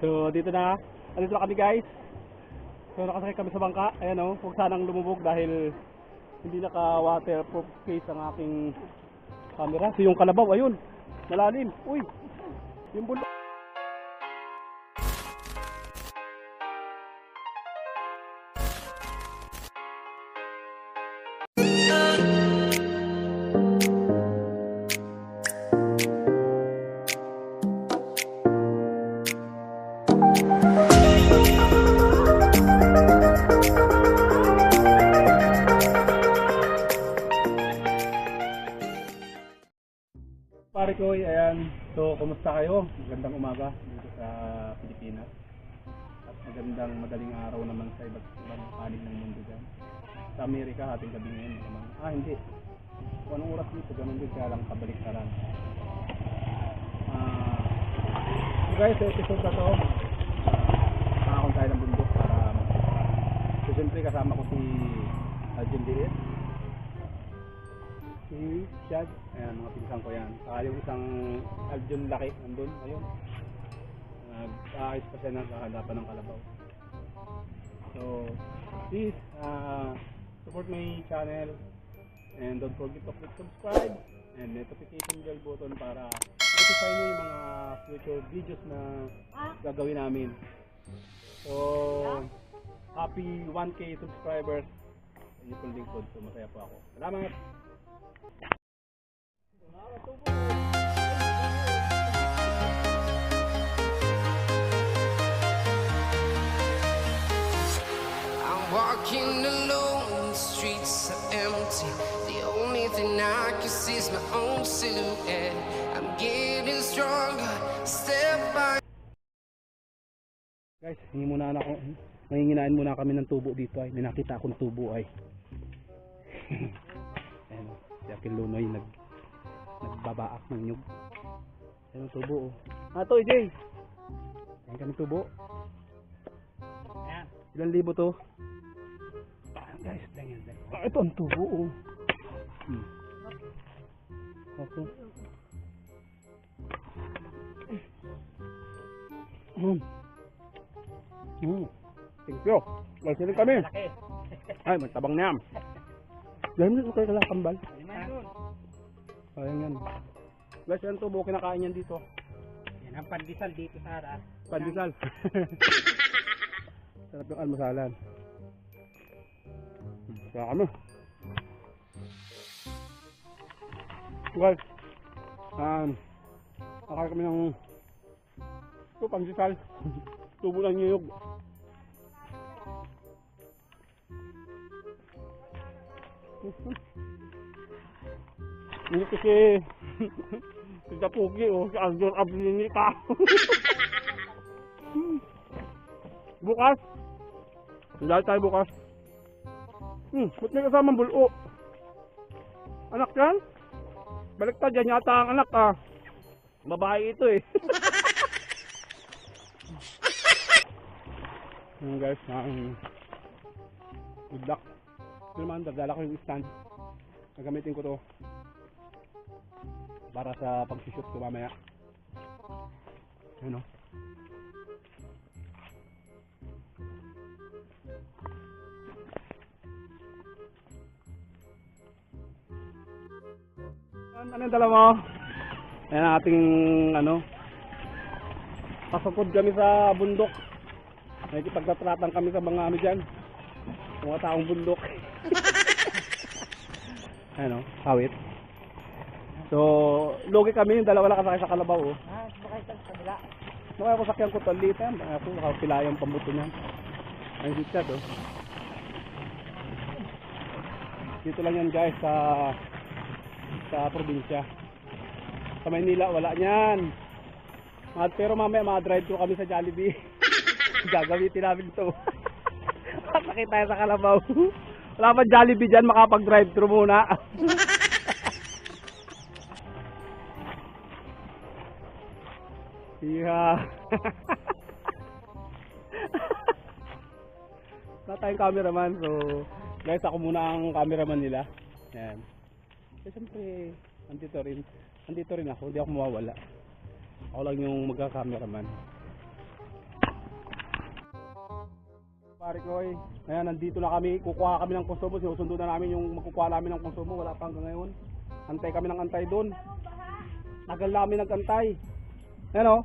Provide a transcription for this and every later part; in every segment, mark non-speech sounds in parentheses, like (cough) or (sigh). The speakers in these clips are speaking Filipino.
So, dito na. Andito na kami guys. So, nakasakay kami sa bangka. Ayan o, huwag sanang lumubog dahil hindi naka-waterproof case ang aking camera. So, yung kalabaw, ayun. Malalim. Uy! Yung bulo. Pilipinas. At magandang madaling araw naman sa iba't ibang panig ng mundo dyan. Sa Amerika, ating gabi ngayon. Naman. Ah, hindi. Kung anong oras dito, ganun din kaya lang kabalik ka lang. Ah, so guys, episode na to, makakon tayo ng bundok para mag So, siyempre kasama ko si Alvin Diet si Shad, ayan mga pinsan ko yan. Saka yung isang Aljon Laki, nandun, ayun. Nag-aayos pa siya ng kahalapan ng kalabaw. So, please, uh, support my channel and don't forget to click subscribe and notification bell button para notify nyo yung mga future videos na gagawin namin. So, happy 1k subscribers. Yun yung lingkod. So, masaya po ako. Salamat! I'm my own silhouette. I'm getting stronger, step by Guys, hingi muna na ako. Mahinginain muna kami ng tubo dito ay. May nakita akong tubo ay. (laughs) Ayan o. Si Akin Lunoy nag nagbabaak ng nyug. Ayan ang tubo o. Ah, to, Jay. Ayan kami tubo. Ayan. Ilan libo to? Ayan guys, ganyan. ganyan. Ah, ito ang tubo o. Hmm. Ako. Hmm. Hmm. Thank you. Magsilig kami. Ay, magtabang na yan. Dahil mo kayo kala kambal. Ayan yan. Guys, yan tubo, kinakain yan dito. Yan ang pandesal dito sa harap. Pandesal. (laughs) Sarap yung almasalan. Hmm, Kaya Guys, um, nakakain kami ng ito, pandesal. (laughs) Tubo ng niyog. (laughs) Hindi kasi (laughs) si Tapugi o si Aldor Ablinita. bukas. Dahil tayo bukas. Hmm, ba't may kasamang bulo? Anak yan? Baliktad yan yata ang anak ah. Babae ito eh. (laughs) Yung guys, um, good luck. Ito naman, dadala ko yung stand. Gagamitin ko to para sa pag-shoot ko mamaya. Ayun o. Ano ano yung dala mo? Ayan ang ating ano. Pasukod kami sa bundok. Nakikipagtatratan kami sa mga ano dyan. Mga taong bundok. (laughs) ano, hawit. So, logi kami, yung dalawa lang kasakay sa kalabaw. Oh. Ah, sumakay sa kabila. Nung ako sakyan ko tol dito, yan. ako nakapila yung pambuto niyan. Ang sitchat oh. Dito lang yan guys sa sa probinsya. Sa Maynila wala niyan. Mga- Pero mamaya mga drive thru kami sa Jollibee. (laughs) Gagamitin namin to. (laughs) Sakit tayo sa kalabaw. (laughs) Wala pa Jollibee dyan, makapag-drive thru muna. Yeah. Wala tayong cameraman, so guys, ako muna ang cameraman nila. Yan. So, siyempre, andito rin. Andito rin ako, hindi ako mawawala. Ako lang yung magka-cameraman. Pare ko eh. Ngayon, nandito na kami. Kukuha kami ng konsumo. Sinusundo na namin yung magkukuha namin ng konsumo. Wala pa hanggang ngayon. Antay kami ng antay doon. Tagal namin nagantay. Ayan o.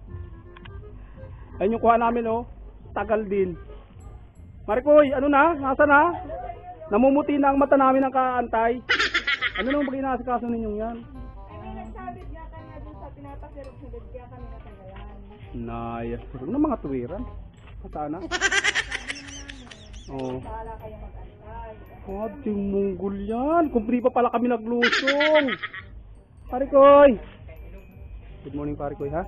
Ayun yung kuha namin o. Tagal din. Marikoy, ano na? Nasa na? Namumuti na ang mata namin ng kaantay. Ano nang bagay kaso ninyong yan? Ay, may nagsabit nga kanya dun sa pinapasirog-sirog kaya kami natagalan. Nayas. Ano ng mga tuwiran? Sana. Oo. Bahala kayo mag-antay. Ating munggol yan. Kumpri pa pala kami naglusong. Parikoy. Good morning, Parikoy, ha?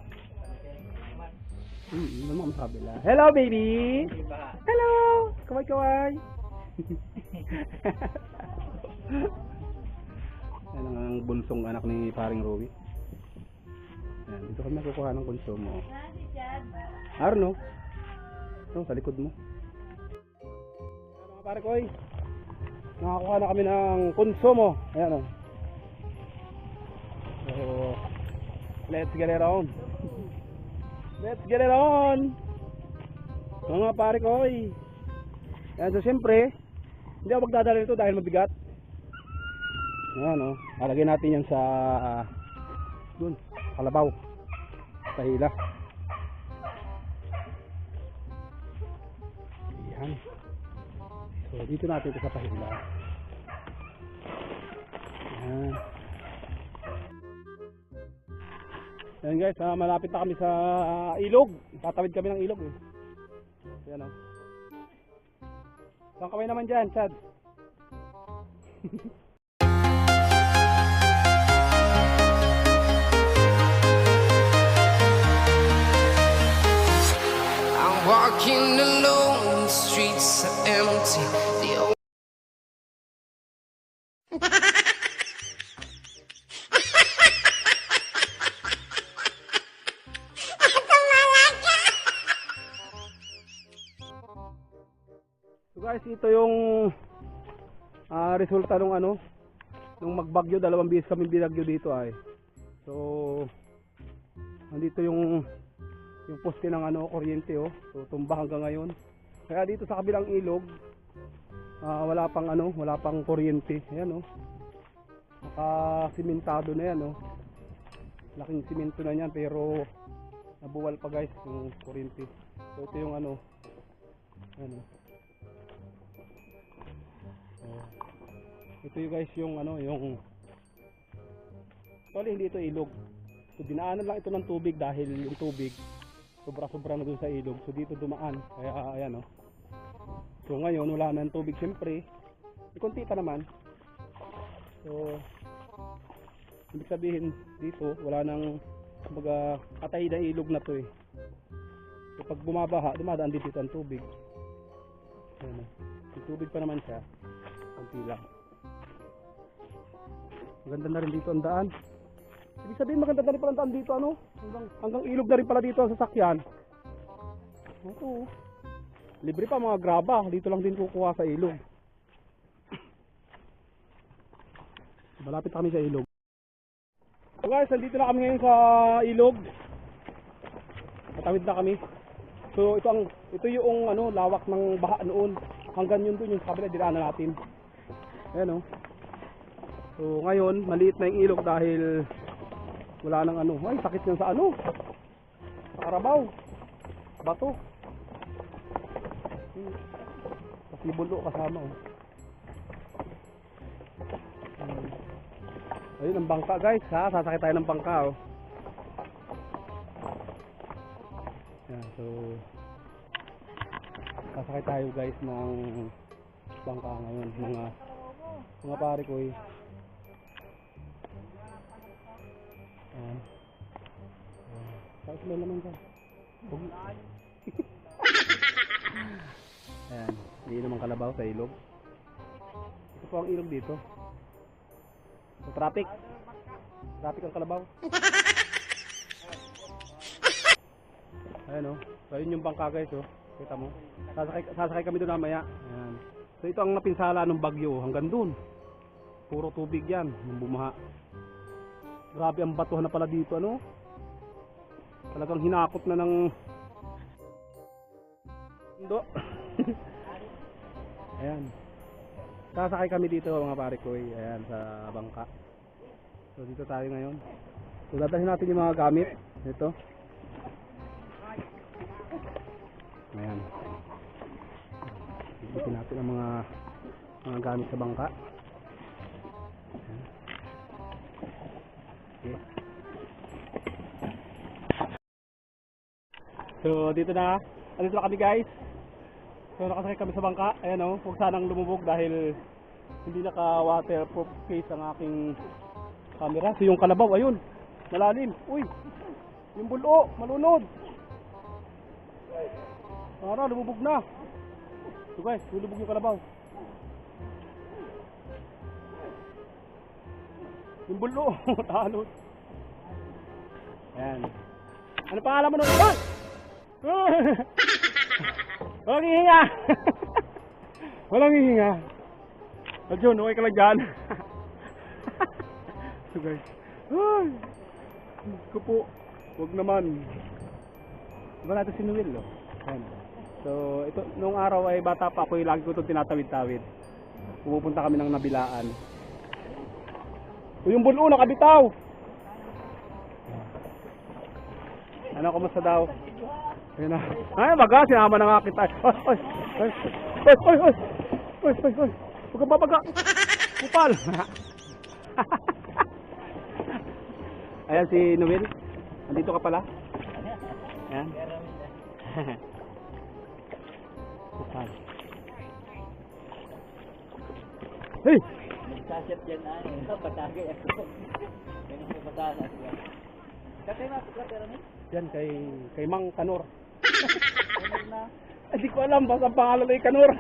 Hmm, ano mo sabi la? Hello, baby! Hello! Kaway, kaway! (laughs) Yan ang bunsong anak ni paring Rowie. Yan, dito kami nakukuha ng konsumo. Arno? Ito, sa likod mo. Ano mga pare ko eh. Nakakuha na kami ng konsumo. Ayan o. So, let's get it on. Let's get it on. Mga pare ko eh. Ayan, so siyempre, hindi ako magdadala nito dahil mabigat. Ayan o. Alagay natin yan sa dun, kalabaw. Sa hila. Ayan. So, dito natin ito sa pahila. Ayan. Ayan guys, ah, malapit na kami sa ah, ilog. Tatawid kami ng ilog eh. Ayan o. Saan kami naman dyan, Chad? (laughs) ito yung ah, resulta ng ano, nung magbagyo, dalawang beses kami binagyo dito ay. So, nandito yung yung poste ng ano, kuryente oh. So, tumba hanggang ngayon. Kaya dito sa kabilang ilog, ah, wala pang ano, wala pang kuryente. Ayan oh. Naka-simentado na yan oh. Laking simento na yan pero nabuwal pa guys yung kuryente. So, ito yung ano, ano, Ito yung guys yung ano yung Actually hindi ito ilog. So dinaanan lang ito ng tubig dahil yung tubig sobra-sobra na dun sa ilog. So dito dumaan. Kaya ayan oh. So ngayon wala na ng tubig siyempre. May konti pa naman. So ibig sabihin dito wala nang kumbaga patay na ilog na to eh. So pag bumabaha, dumadaan dito ang tubig. Ayan oh. May tubig pa naman siya. Kunti lang. Maganda na rin dito ang daan. Ibig sabihin maganda na rin pala ang daan dito ano? Hanggang, hanggang ilog na rin pala dito ang sasakyan. Ito. Libre pa mga graba. Dito lang din kukuha sa ilog. Malapit kami sa ilog. So guys, nandito na kami ngayon sa ilog. Matawid na kami. So ito ang ito yung ano lawak ng baha noon. Hanggang yun doon yung kabila dinaanan natin. Ayan oh. So ngayon maliit na yung ilog dahil wala nang ano. Ay sakit yan sa ano. Sa karabaw. Bato. Hmm. Kasi bulo kasama oh. Hmm. Ayun ang bangka guys ha. Sasakay tayo ng bangka oh. Yan, so sasakay tayo guys ng bangka ngayon mga mga pare ko eh. Tapos may laman ka. (laughs) Ayan. Hindi naman kalabaw sa ilog. Ito po ang ilog dito. So, traffic. Traffic ang kalabaw. (laughs) Ayan o. So, yun yung bangka guys oh. Kita mo. Sasakay, sasakay kami doon mamaya. Ayan. So, ito ang napinsala ng bagyo hanggang doon. Puro tubig yan. Yung bumaha. Grabe ang batuhan na pala dito ano. Talagang hinakot na ng... Ndo. (laughs) Ayan. Sasakay kami dito mga pare ko eh. Ayan sa bangka. So dito tayo ngayon. So dadalhin natin yung mga gamit. Ito. Ayan. Ibitin natin ang mga mga gamit sa bangka. Ayan. So dito na. Andito na kami guys. So nakasakay kami sa bangka. Ayan o. Huwag sanang lumubog dahil hindi naka waterproof case ang aking camera. So yung kalabaw, ayun. Malalim. Uy. Yung bulo, malunod. Para, lumubog na. So guys, lulubog yung kalabaw. Yung bulo, (laughs) talot. Ayan. Ano pangalan mo nun? Hoy! (laughs) Walang hihinga! (laughs) Walang hihinga. Adyon, okay ka lang dyan. (laughs) so guys. Ay! Diyos ko po. Huwag naman. Diba natin si Noel, no? Ayan. So, ito, nung araw ay bata pa ako, lagi ko itong tinatawid-tawid. Pumupunta kami ng nabilaan. O yung bulo, nakabitaw! Ano, kumusta daw? Ayun na. Ay, baga, sinama na nga kita. Oy, oy, oy, oy, oy, oy, oy, oy, oy. Huwag kang babaga. Kupal. (laughs) Ayan si Noel. Andito ka pala. Ayan. (laughs) Kupal. Hey! Nagsasyat dyan na eh. Patagay ako. Ganun batanas. Katay na, katay na. Yan kay kay Mang Kanor. Hindi ko alam basta ang pangalan ay Kanor.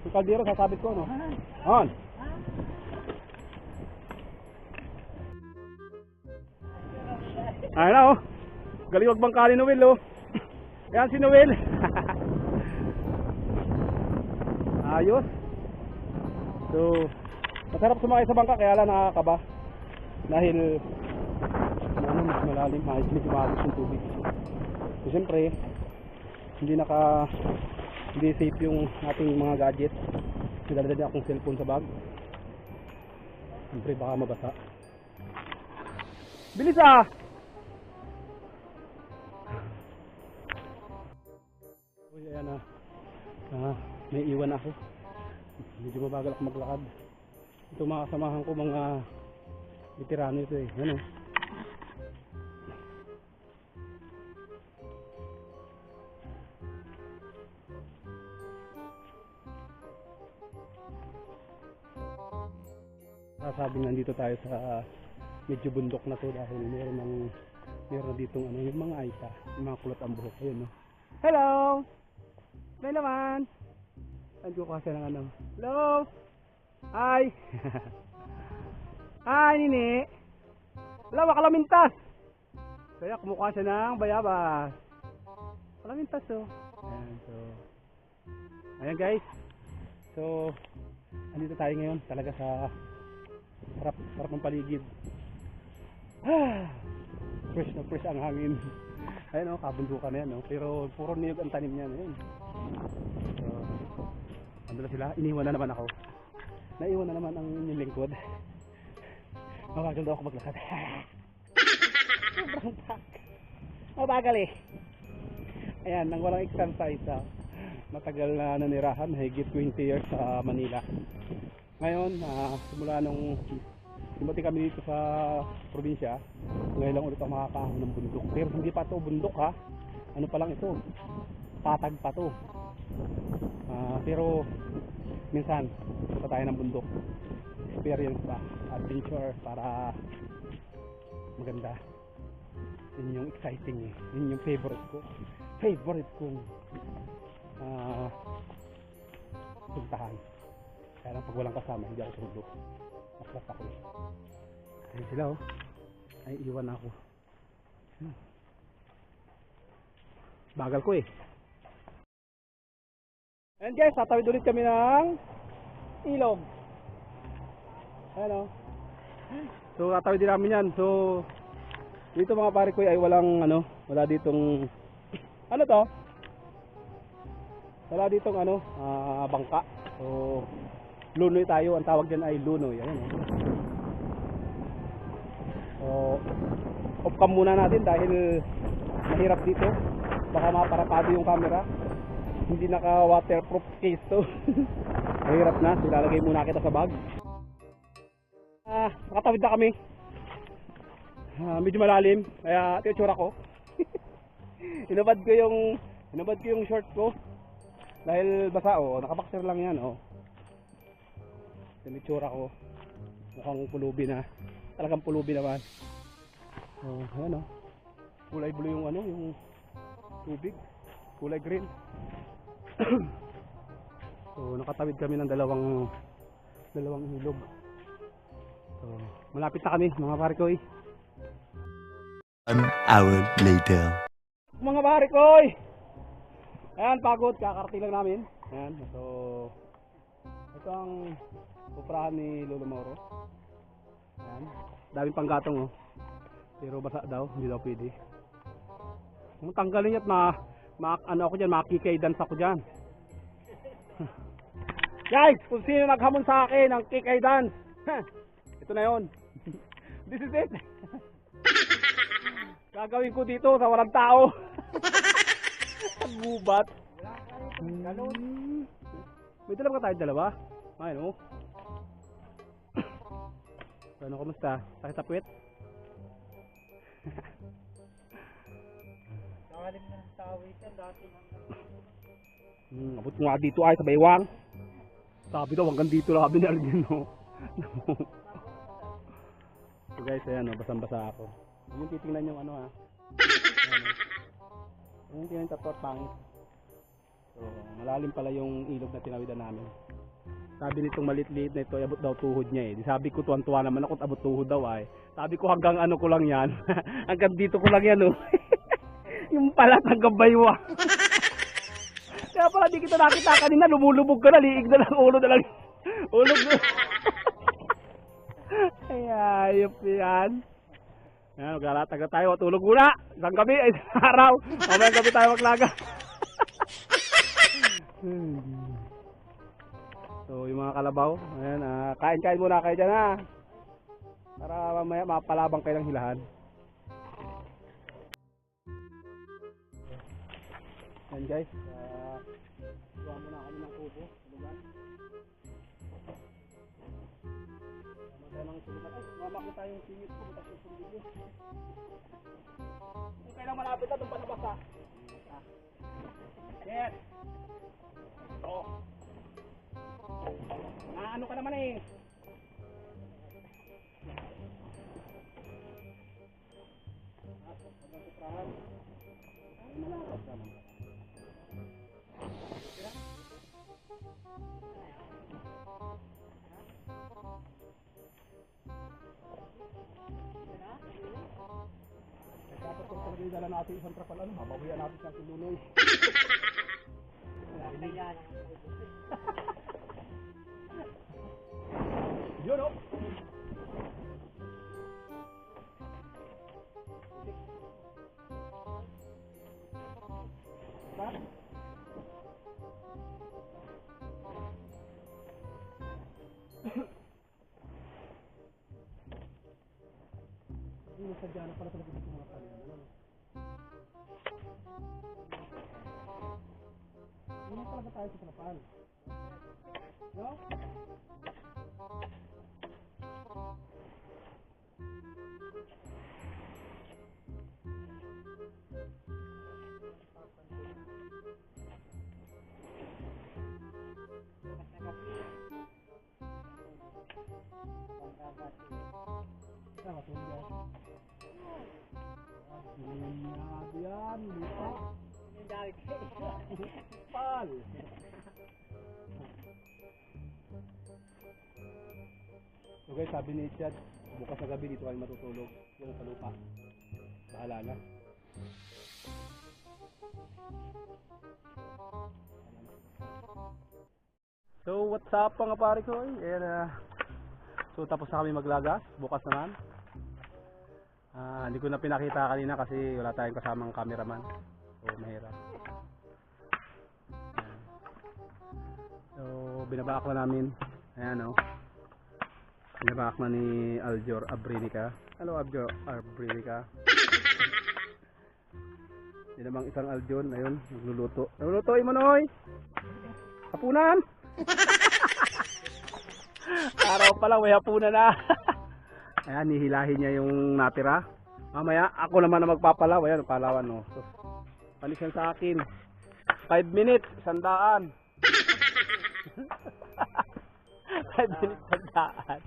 Yung kaldero sasabit ko no. On. Ayun na oh. Galing wag bangkali Noel oh. Yan si Noel. (laughs) Ayos. So, masarap sumakay sa bangka kaya lang nakakaba. Dahil ano, mas malalim, mas maagos yung tubig. So, siyempre, hindi naka hindi safe yung ating mga gadget. Nilalagay niya akong cellphone sa bag. Siyempre, baka mabasa. Bilis ah! Uy, ayan na. Ah, may iwan ako. Medyo mabagal ako maglakad. Ito mga ko mga veterano ito eh. Ano? Nasabing nandito tayo sa medyo bundok na to dahil meron ng meron ditong ano yung mga aita, yung mga kulot ang buhok. Ayun no. Hello! May naman! Andiyo ko kasi ng ano. Hello! Hi! Hi, Nini! Wala, makalamintas! Kaya kumukha siya ng bayabas. Kalamintas, oh. Ayan, so... Ayan, guys. So, andito tayo ngayon talaga sa sarap, sarap ng paligid. Ah, (sighs) fresh na fresh ang hangin. Ayun, oh, kabundukan na yan, oh. Pero puro niyog ang tanim niyan, ayun. So, Ando na sila, iniwan na naman ako. Naiwan na naman ang inyong lingkod. Mabagal daw ako maglakad. Sobrang pak. Mabagal eh. Ayan, nang walang exercise ah. Matagal na nanirahan, higit 20 years sa Manila. Ngayon, ah, simula nung Timoti kami dito sa probinsya, ngayon lang ulit ako makakaahon ng bundok. Pero hindi pa to bundok ha. Ano pa lang ito? Patag pa to. Ah, pero minsan punta tayo ng bundok. Experience ba? Adventure para maganda. Yun yung exciting eh. Yun yung favorite ko. Favorite kong ah puntahan. Kaya lang pag walang kasama, hindi ako tumulog. Masarap ako. Ayun sila oh. Ay, iwan ako. Hmm. Bagal ko eh. Ayan guys, tatawid ulit kami ng ilog. Ayan o. So, tatawid din namin yan. So, Dito mga pare ko ay walang ano, wala ditong ano to? Wala ditong ano, ah, bangka. So lunoy tayo, ang tawag diyan ay lunoy. Ayan oh. So off cam muna natin dahil mahirap dito. Baka maparapado yung camera. Hindi naka waterproof case to. (laughs) mahirap na, ilalagay muna kita sa bag. Ah, nakatawid na kami. Ah, medyo malalim, kaya ito yung tsura ko. (laughs) inubad ko yung inubad ko yung short ko. Dahil basa oh, nakaboxer lang yan oh. Yung ko. Mukhang pulubi na. Talagang pulubi naman. Oh, ayan oh. Kulay blue yung ano, yung tubig. Kulay green. (coughs) so, nakatawid kami ng dalawang dalawang ilog. So, malapit na kami mga pare ko eh. One hour later. Mga pare ko eh. Ayan, pagod. Kakarating lang namin. Ayan, so ito ang puprahan ni Lolo Mauro. Ayan. Daming panggatong oh. Pero basa daw, hindi daw pwede. Kung tanggalin at ma, ma ano ako diyan, makikay dance ako diyan. (laughs) Guys, kung sino naghamon sa akin ng kikay dance, (laughs) ito na yon. (laughs) This is it. Gagawin ko dito sa walang tao. Gubat. Hmm. May dalawa ka tayo dalawa. Ayun (coughs) oh. Ano, kumusta? Sakit sa puwet? Nakalim na ng tawid yan dati. Hmm, abot nga dito ay sa baywang. Sabi daw hanggang dito lang kami nalagyan no. (laughs) so guys, ayan oh, basang-basa ako. Yung titingnan yung ano ha. Yung tattoo at pangit. So, malalim pala yung ilog na tinawidan namin. Sabi nitong malit-liit na ito, abot daw tuhod niya eh. Sabi ko tuwan-tuwa naman ako, abot tuhod daw ay. Sabi ko hanggang ano ko lang yan. (laughs) hanggang dito ko lang yan oh. (laughs) yung palat (laughs) hanggang baywa. Kaya pala di kita nakita kanina, lumulubog ka na, liig na lang, ulo na lang. (laughs) Ulog na. (laughs) Ay, ayop yan. Yan, maglalatag na tayo, tulog muna. Isang gabi, ay isang araw. Mamayang gabi tayo maglaga. so, yung mga kalabaw, ayan, ah, kain-kain muna kayo dyan ha. Para mamaya mapalabang kayo ng hilahan. Yan guys, uh, gawa muna kami ng kubo, sulugan. Tama tayo ng sulugan. Ay, mama ko tayong singit ko, butas yung sulugan. Kung kailang malapit na, doon pa nabasa. Ah. Yes! Ito. Naano ka naman eh. Dala natin isang trapal, ano, mabawian natin siya si Lunoy. (laughs) (laughs) Yun, oh! (laughs) Yung sadya na pala talaga dito mga. Ano? Hindi talaga tayo sa trapan. No? Tama, tuloy yan. Ah, linyado yan, lupa. Pal. So guys, sabi ni Chad, bukas na gabi dito kayo matutulog. Yung sa lupa. Bahala na. So what's up mga pare ko? Ayan na. So tapos na kami maglagas. Bukas naman. Ah, hindi ko na pinakita kanina kasi wala tayong kasamang cameraman. So, mahirap. So, binabaak na namin. Ayan, oh. Binabaak na ni Aljor Abrinica. Hello, Aljor Abrinica. Yan namang isang Aljon. Ayun, nagluluto. Nagluluto, Imonoy! Hapunan! (laughs) Araw pa lang, may hapunan na. (laughs) Ayan, nihilahin niya yung natira. Mamaya, ako naman na magpapalaw. Ayan, palawan, no. So, panis sa akin. 5 minutes, sandaan. 5 minutes, sandaan.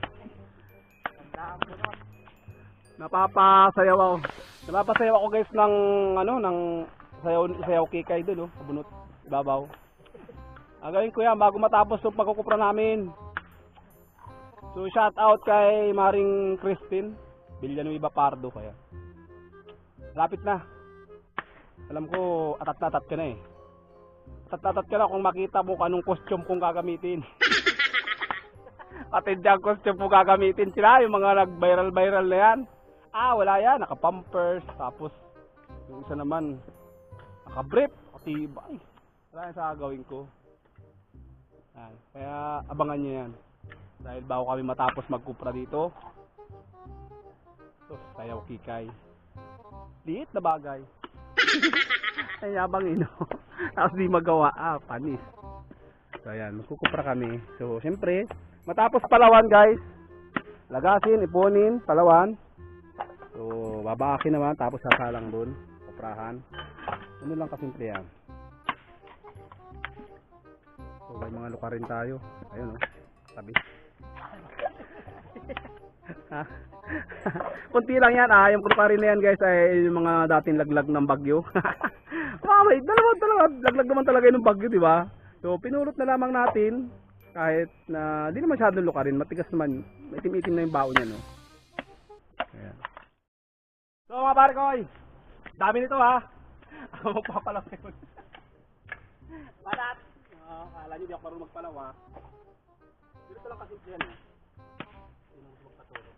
Napapasayaw ako. Napapasayaw ako guys ng ano ng sayaw sayaw kikay doon oh, sa bunot ibabaw. Agawin ko yan bago matapos yung pagkukupra namin. So shout out kay Maring Christine Villanueva Pardo kaya. Lapit na. Alam ko atat na atat ka na eh. Atat na atat ka na kung makita mo kung anong costume kong gagamitin. (laughs) Atindi ang costume kong gagamitin sila, yung mga nag-viral-viral na yan. Ah, wala yan. Naka-pampers. Tapos, yung isa naman, naka-brief. Katibay. Wala yan sa gagawin ko. Yan. Kaya, abangan nyo yan. Dahil bago kami matapos magkupra dito. Ito, sayaw kikay. Liit na bagay. (laughs) Ay, yabang ino. (laughs) Tapos di magawa. Ah, panis. So, ayan. Magkukupra kami. So, siyempre, matapos palawan, guys. Lagasin, ipunin, palawan. So, babaakin naman, tapos sasalang dun. Kuprahan. Ano lang kasimple yan. So, may mga luka rin tayo. Ayun, oh. Tabi. (laughs) Kunti lang yan, ah. Yung luka rin na yan, guys, ay yung mga dating laglag ng bagyo. (laughs) ah, may dalawa, dalawa. Laglag naman talaga yun ng bagyo, di ba? So, pinulot na lamang natin. Kahit na, di naman masyadong luka rin. Matigas naman. Itim-itim na yung baon niya, no? Ayan. So mga pare ko, oy, dami nito ha. (laughs) Ako magpapalaw yun. Balat! Uh, kala nyo di ako marunong magpalaw ha. Dito lang kasi yan eh. Yun ang magpaturo.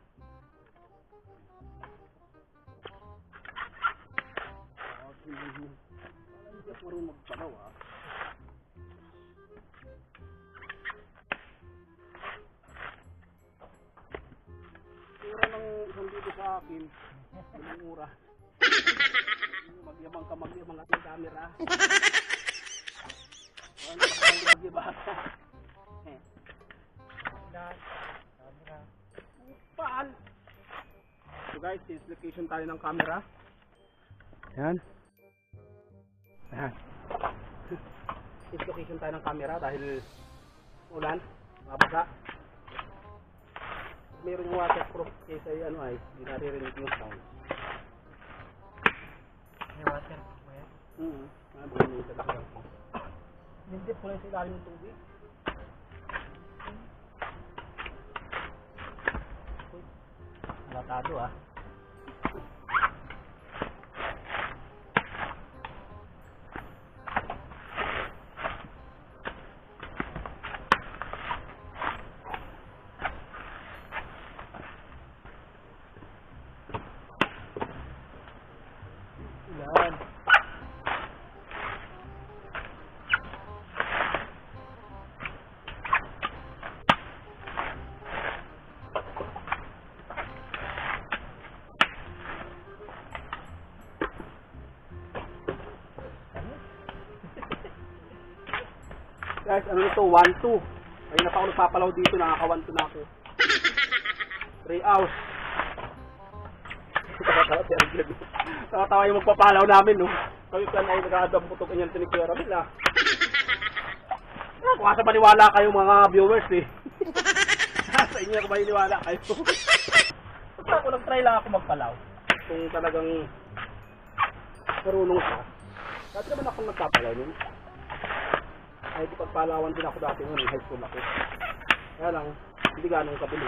Dito sa akin. Ilang ura. Magyabang ka magyabang ating camera. Ano ba kang magyabang? Eh. Paal! So guys, this location tayo ng camera. Ayan. Ayan. This location tayo ng camera dahil ulan, mabasa. Yung waterproof kaysa yung ano ay, hindi naririnig yung sound. May water po yan. Mm. Ano ba yung talaga? Hindi po lang sa ilalim ng tubig. Latado ah. Guys, ano nito? 1-2. Ay na pa dito, nakaka 1-2 na ako. 3 hours. Nakatawa yung magpapalaw namin, no? Kami pa na yung nag-aadam putok sa ni Kuya Ramil, ah. Kung asa maniwala kayo mga viewers, eh. (laughs) sa inyo ako maniniwala kayo. Basta ako nag-try lang ako magpalaw. Kung talagang marunong ka. Dati naman ako nagpapalaw nun. Ay, pagpalawan din ako dati nun, high school ako. Kaya lang, hindi ganong kabili.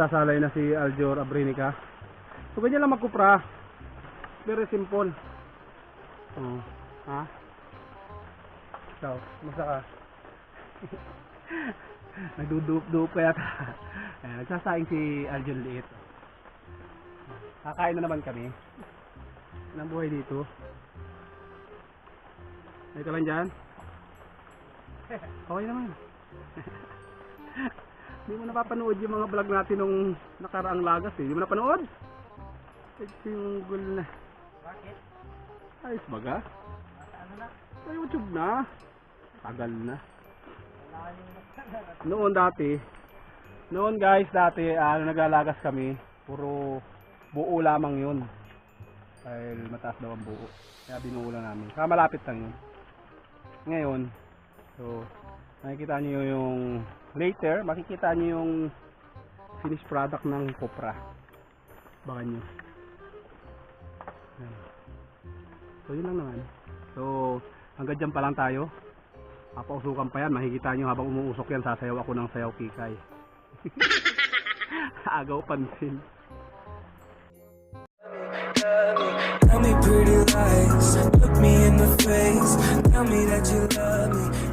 Nagsasalay na si Aljor Abrinica. So, ganyan lang magkupra. Very simple. Oh, ha? Ikaw, musta ka? (laughs) Nagdudup-dup pa yata. Ayan, nagsasaing si Aljor Liit. Kakain na naman kami. Anong buhay dito? Ka lang dyan? (laughs) Okay naman. (laughs) Hindi mo napapanood yung mga vlog natin nung nakaraang lagas eh. Hindi mo napanood? Single na. Bakit? Ayos baga? Ano na? Sa YouTube na. Tagal na. Noon dati, noon guys dati, ano nagalagas kami, puro buo lamang yun. Dahil mataas daw ang buo. Kaya binuo lang namin. Kaya malapit lang yun. Ngayon, so, makikita nyo yung later makikita nyo yung finished product ng kopra baka nyo so yun lang naman. So hanggang dyan pa lang tayo. Papausukan pa yan. Makikita nyo habang umuusok yan sasayaw ako ng sayaw kikay. (laughs) Agaw pansin. Tell me pretty lies, look me in the face, tell me that you love me.